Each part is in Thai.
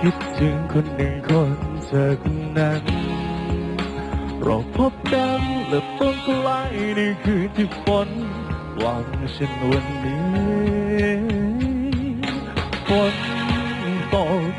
คิดถึงคนหนึ่งคนเธอคนนั้น เราพบกันและต้องไกลในคืนที่ฝนหวังเช่นวันนี้ฝนตก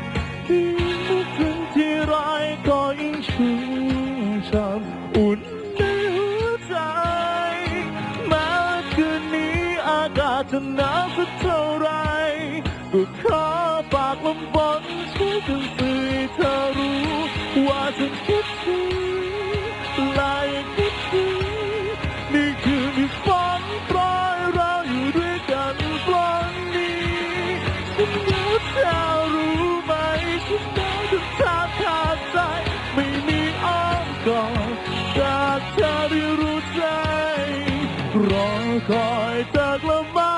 คอยเธอกลับมา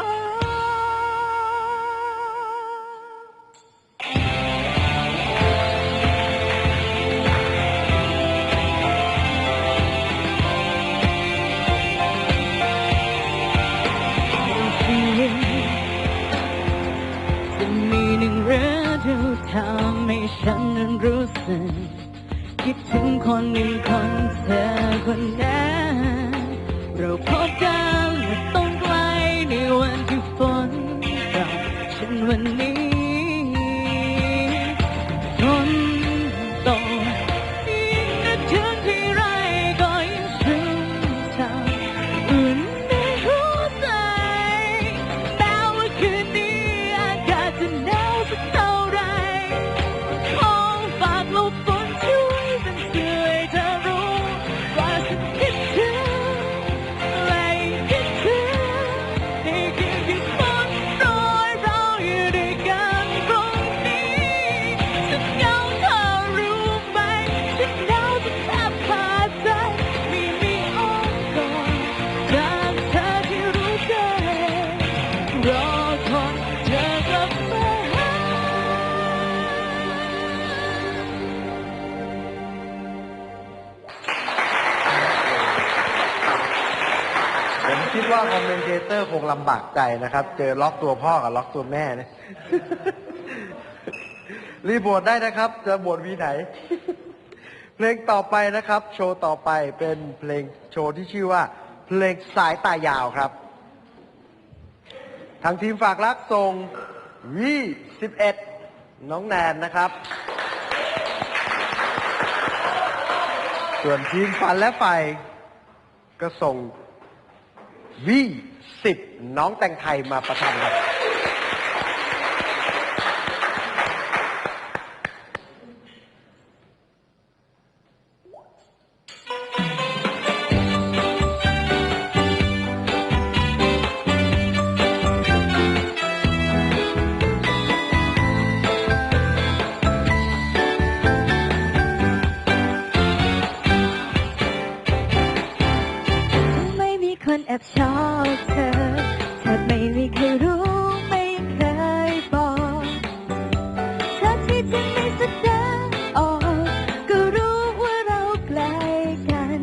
จะมีหนึ่งฤดูทำให้ฉันนั้นรู้สึก คิดถึงคนหนึ่งคนเธอคนนั้น ฉั อร์คงลำบากใจนะครับ เจอล็อกตัวพ่อกับล็อกตัวแม่เนี่ยรีบวชได้นะครับ จะบวชวีไหน เพลงต่อไปนะครับ โชว์ต่อไปเป็นเพลงโชว์ที่ชื่อว่า เพลงสายตายาวครับ ทางทีมฝากรักส่งวีสิบเอ็ดน้องแนนนะครับ ส่วนทีมฟันและไฟก็ส่ง V 10 น้องแตงไทยมาประทับครับ คนแอบชอบเธอเธอไม่มีใครรู้ไม่เคยบอกเธอที่จริงไม่แสดงออก ก็รู้ว่าเราใกล้กัน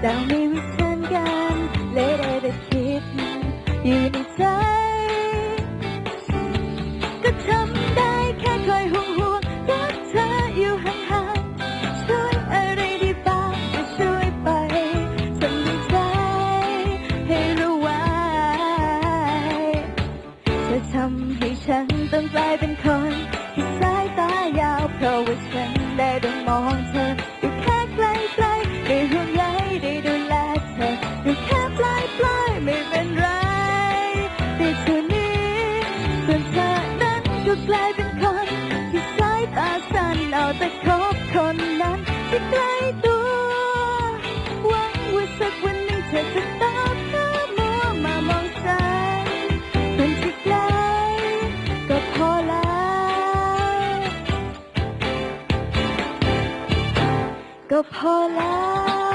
แต่ไม่วิจารณ์กันเลยได้แต่คิดอยู่ในใจายเป็นคนที่สายตายาวเพราะว่าฉันได้ต้องมองเธออยู่แค่ไกลๆได้ห่วงใยได้ดูแลเธออยู่แค่ปลายปลายไม่เป็นไรได้เท่านี้ส่วนเธอนั้นก็กลายเป็นคนที่สายตาสั้นเอาแต่คบคนนั้นที่ใกล้ตัว ก็พอแล้ว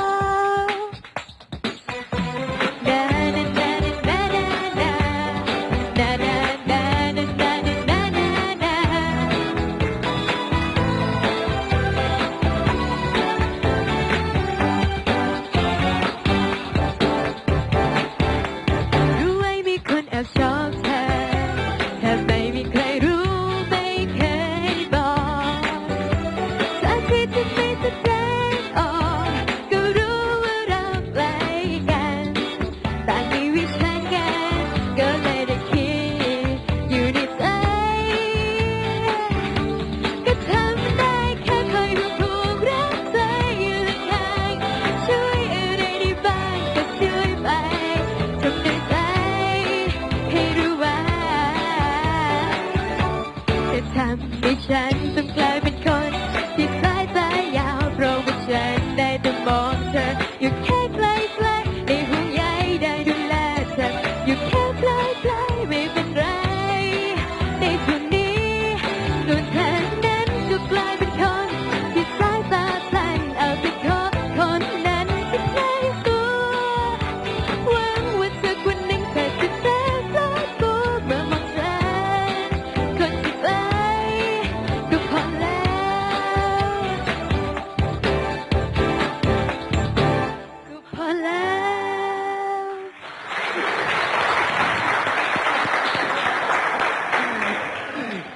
ฉันต้องกลายเป็นคน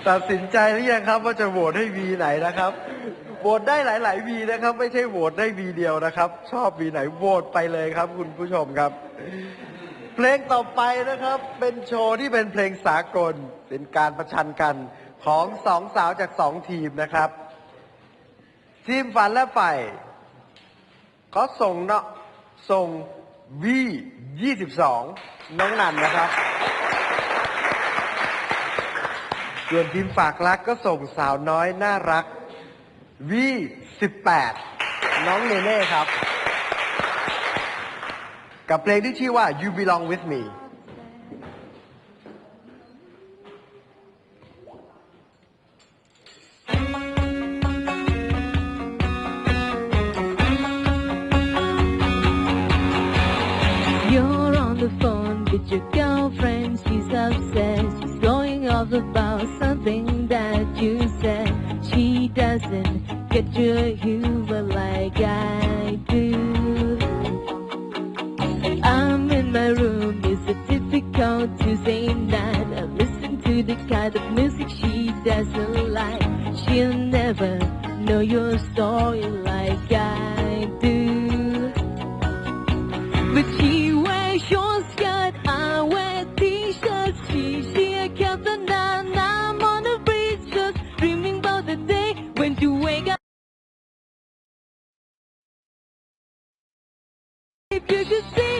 ตัดสินใจหรือยังครับ ว่าจะโหวตให้วีไหนนะครับโหวตได้หลาย ๆ วีนะครับ ไม่ใช่โหวตได้วีเดียวนะครับ ชอบวีไหนโหวตไปเลยครับ คุณผู้ชมครับ เพลงต่อไปนะครับ เป็นโชว์ที่เป็นเพลงสากล เป็นการประชันกันของสองสาวจากสองทีมนะครับ ทีมฝันและไฟเขาส่งเนาะส่งวี22 น้องนันนะครับ ส่วนทีมฝากรักก็ส่งสาวน้อยน่ารักวี18น้องเนเน่ครับ กับเพลงที่ชื่อว่า You Belong With Me get your humor like I do. I'm in my room, it's a difficult Tuesday night. I listen to the kind of music she doesn't like. She'll never know your story like I you could see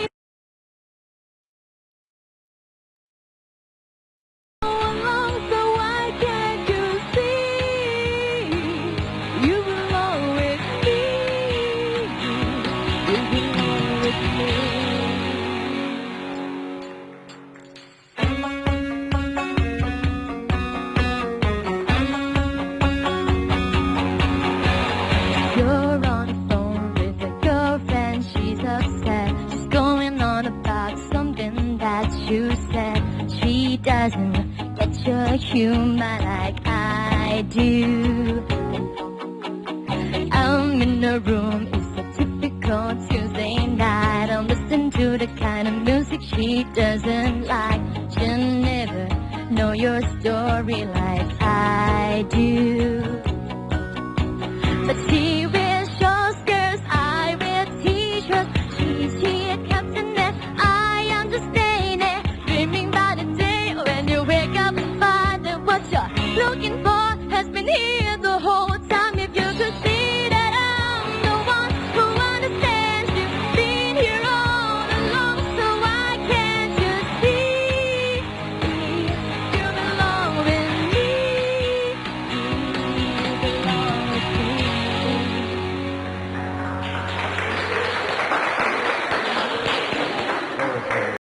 like I do. I'm in a room, it's a typical Tuesday night. I'm listening to the kind of music she doesn't like. She'll never know your story like I do.